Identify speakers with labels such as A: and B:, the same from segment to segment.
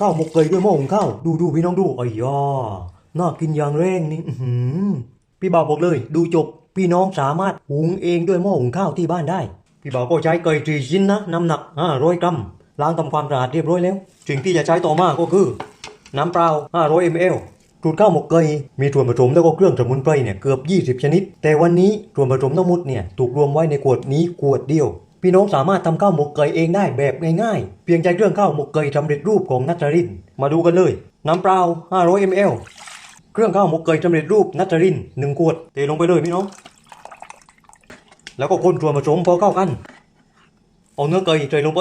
A: ข้าวหมกไก่ด้วยหม้อหุงข้าวดูดูพี่น้องดูอ้ยาน่ากินอย่างแรงนี่พี่บ่าวบอกเลย ดูจบพี่น้องสามารถหุงเองด้วยหม้อหุงข้าวที่บ้านได้ พี่บ่าวก็ใช้ไก่ตรีชิ้นนะน้ำหนัก500กรัมล้างทำความสะอาดเรียบร้อยแล้วสิ่งที่จะใช้ต่อมาก็คือ น้ำเปล่า500 ml สูตรข้าวหมกไก่มีส่วนผสมแล้วก็เครื่องสมุนไพรเนี่ยเกือบ 20 ชนิด แต่วันนี้ส่วนผสมทั้งหมดเนี่ยถูกรวมไว้ในขวดนี้ขวดเดียว พี่น้องสามารถทำข้าวหมกไก่เองได้แบบง่ายๆ เพียงใช้เครื่องข้าวหมกไก่สำเร็จรูปของนัทริน มาดูกันเลย น้ำเปล่า 500 ml เครื่องข้าวหมกไก่สำเร็จรูปนัทริน1ขวดเทลงไปเลยพี่น้อง แล้วก็คนส่วนผสมพอเข้ากัน เอาเนื้อไก่ใส่ลงไป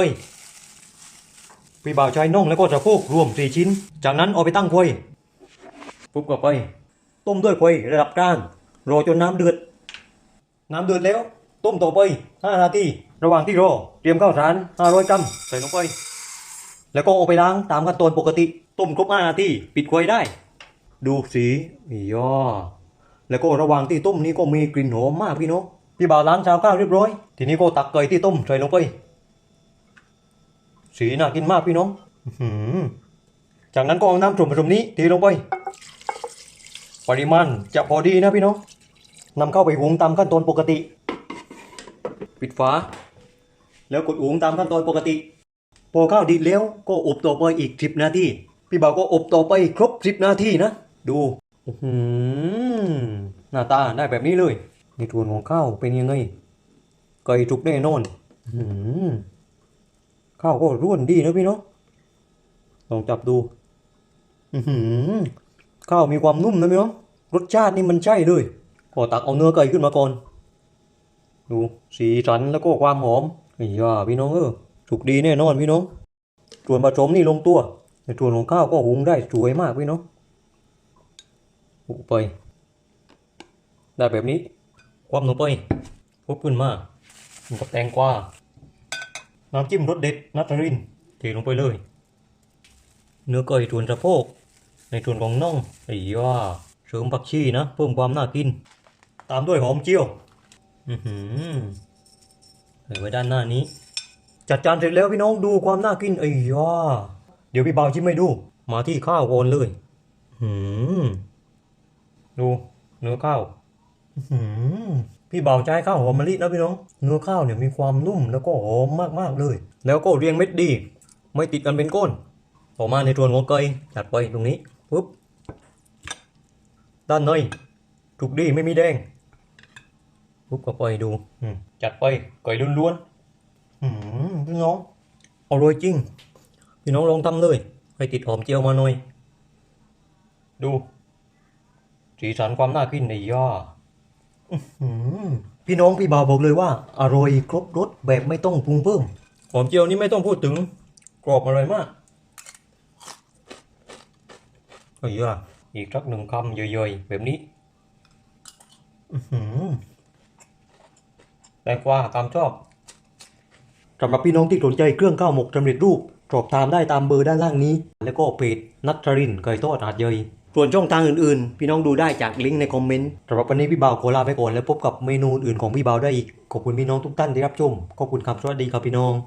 A: พี่บ่าวใช้น่องแล้วก็สะโพกรวมสี่ชิ้น จากนั้นเอาไปตั้งไฟปุ๊บกับไปต้มด้วยไฟระดับกลางรอจนน้ำเดือด น้ำเดือดแล้ว ต้มต่อไป 5 นาที ระหว่างที่รอเตรียมข้าวสาร 500 กรัมใส่ลงไป แล้วก็เอาไปล้างตามขั้นตอนปกติ ต้มครบ5นาทีปิดไฟได้ ดูสีอีย่อแล้วก็ระหว่างที่ต้มนี้ก็มีกลิ่นหอมมากพี่น้องพี่บ่าวล้างชาวข้าวเรียบร้อย ทีนี้ก็ตักไก่ที่ต้มใส่ลงไป สีน่ากินมากพี่น้องจากนั้นก็เอาน้ำส่วนผสมนี้เทลงไป ปริมาณจะพอดีนะพี่น้องนำเข้าไปหุงตามขั้นตอนปกติ ปิดฝา แล้วกดหุงตามขั้นตอนปกติ พอข้าวดีแล้วก็อบต่อไปอีกสิบนาทีพี่บ่าวก็อบต่อไปครบสิบนาทีนะดูอื้อหือหน้าตาได้แบบนี้เลย ในส่วนของข้าวเป็นยังไงไก่ทุกแน่นอนอื้อหือข้าวก็ร่วนดีนะพี่เนาะลองจับดูอือหือข้าวมีความนุ่มนะพี่เนาะรสชาตินี่มันใช่เลยก็ตักเอาเนื้อไก่ขึ้นมาก่อน ดูสีสันแล้วก็ความหอม ไอ้ยาพี่น้องเออถูกดีแน่นอนพี่น้องส่วนผสมนี่ลงตัวในส่วนของข้าวก็หุงได้สวยมากพี่น้องหุงไป ได้แบบนี้ความลงไปพุบขึ้นมากับแตงกวาน้ำจิ้มรสเด็ดนัตรินเทลงไปเลย เนื้อไก่ส่วนสะโพก ในส่วนของน่องไอ้ย่าเสริมผักชีนะ เพิ่มความน่ากิน ตามด้วยหอมเจียว อือหือ ไว้ด้านหน้านี้ จัดจานเสร็จแล้วพี่น้องดูความน่ากินไอ้ย่าเดี๋ยวพี่บ่าวชิมให้ดู มาที่ข้าวก่อนเลยหืมดูเนื้อข้าวอื้อหือพี่บ่าวใช้ข้าวหอมมะลินะพี่น้อง เนื้อข้าวเนี่ยมีความนุ่มแล้วก็หอมมากๆเลย แล้วก็เรียงเม็ดดี ไม่ติดกันเป็นก้นต่อมาในส่วนของไก่จัดไปตรงนี้ปุ๊บด้านในถูกดีไม่มีแดง ปุ๊บก็ไปดูอืมจัดไปก่ล้วนๆอืมพี่น้องอร่อยจริง พี่น้องลองทำเลยให้ติดหอมเจียวมาหน่อย ดู สีสันความน่ากินในย่าอืมพี่น้องพี่บ่าวบอกเลยว่า อร่อยครบรสแบบไม่ต้องปรุงเพิ่ม หอมเจียวนี่ไม่ต้องพูดถึง กรอบอร่อยมากเฮ้ยอะอีกสักหนึ่งคำย่อยๆแบบนี้ อือหือ แตงกวาตามชอบสำหรับพี่น้องที่สนใจเครื่องข้าวหมกสำเร็จรูปสอบถามได้ตามเบอร์ด้านล่างนี้ แล้วก็เพจนัทรินไก่ทอดอาดเยยส่วนช่องทางอื่นๆ พี่น้องดูได้จากลิงก์ในคอมเมนต์สำหรับวันนี้พี่บ่าวขอลาไปก่อนแล้วพบกับเมนูอื่นของพี่บ่าวได้อีก ขอบคุณพี่น้องทุกท่านที่รับชม ขอบคุณครับสวัสดีครับพี่น้อง